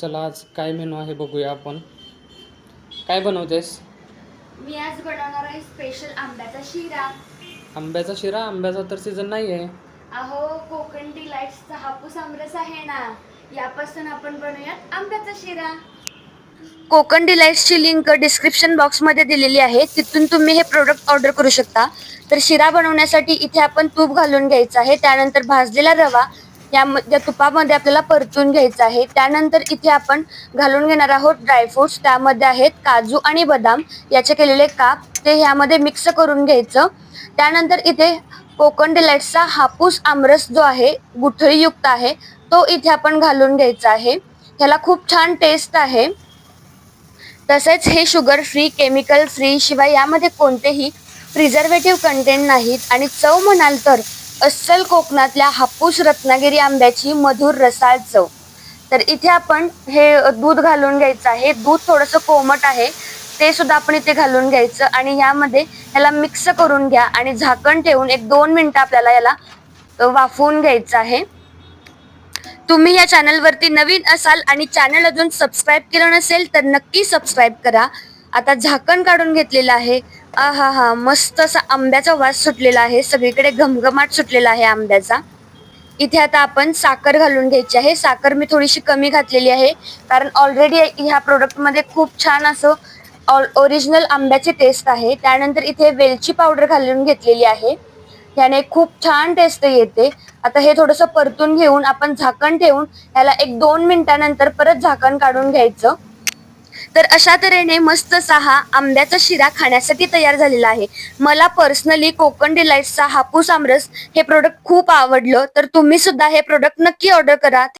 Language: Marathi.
चला आज काय मेनू आहे बघूया आपण. काय बनवतेस? मी आज बनवणार आहे स्पेशल आंब्याचा शिरा. आंब्याचा शिरा? आंब्याचा तर सीझन नाही आहे अहो कोकण डिलाइट्सचा हापूस आमरस आहे ना. यापासून आपण बनवूयात आंब्याचा शिरा. कोकण डिलाइट्सची लिंक डिस्क्रिप्शन बॉक्समध्ये दिलेली आहे. तिथून तुम्ही हे प्रोडक्ट ऑर्डर करू शकता. तर शिरा बनवण्यासाठी इथे आपण तूप घालून घ्यायचं आहे. त्यानंतर भाजलेला रवा या या तुपामध्ये आपल्याला परतून घ्यायचं आहे. त्यानंतर इथे आपण घालून घेणार आहोत ड्रायफ्रुट्स त्यामध्ये आहेत काजू आणि बदाम. याचे केलेले काप ते ह्यामध्ये मिक्स करून घ्यायचं. त्यानंतर इथे कोकण डिलाइट्सचा हापूस आमरस जो आहे गुठळीयुक्त आहे तो इथे आपण घालून घ्यायचा आहे. ह्याला खूप छान टेस्ट आहे. तसेच हे शुगर फ्री केमिकल फ्री शिवाय यामध्ये कोणतेही प्रिझर्वेटिव्ह कंटेंट नाहीत. आणि चव म्हणाल तर अस्सल कोकणातल्या हापूस रत्नागिरी आंब्याची मधुर रसाळ चव. तर इथे आपण हे दूध घालून घ्यायचं आहे. दूध थोडंसं कोमट आहे. ते सुद्धा आपण इथे घालून घ्यायचं आणि यामध्ये ह्याला मिक्स करून घ्या आणि झाकण ठेवून एक दोन मिनटं आपल्याला याला वाफवून घ्यायचं आहे. तुम्ही या चॅनलवरती नवीन असाल आणि चॅनल अजून सबस्क्राईब केलं नसेल तर नक्की सबस्क्राईब करा. आता झाकण काढून घेतलेलं आहे. आ हा हा मस्त असा आंब्याचा वास सुटलेला आहे. सगळीकडे घमघमाट सुटलेला आहे आंब्याचा. इथे आता आपण साखर घालून घ्यायची आहे. साखर मी थोडीशी कमी घातलेली आहे. कारण ऑलरेडी ह्या प्रोडक्टमध्ये खूप छान असं ऑल ओरिजिनल आंब्याची टेस्ट आहे. त्यानंतर इथे वेलची पावडर घालून घेतलेली आहे. याने खूप छान टेस्ट येते. आता हे थोडंसं परतून घेऊन आपण झाकण ठेवून ह्याला एक दोन मिनिटानंतर परत झाकण काढून घ्यायचं. तर अशा तऱ्हेने मस्त सहा आंब्याचा शिरा खाण्यासाठी तयार झालेला आहे. मला पर्सनली कोकण डिलाईटचा हापूस आमरस हे प्रोडक्ट खूप आवडलं. तर तुम्ही सुद्धा हे प्रोडक्ट नक्की ऑर्डर करा.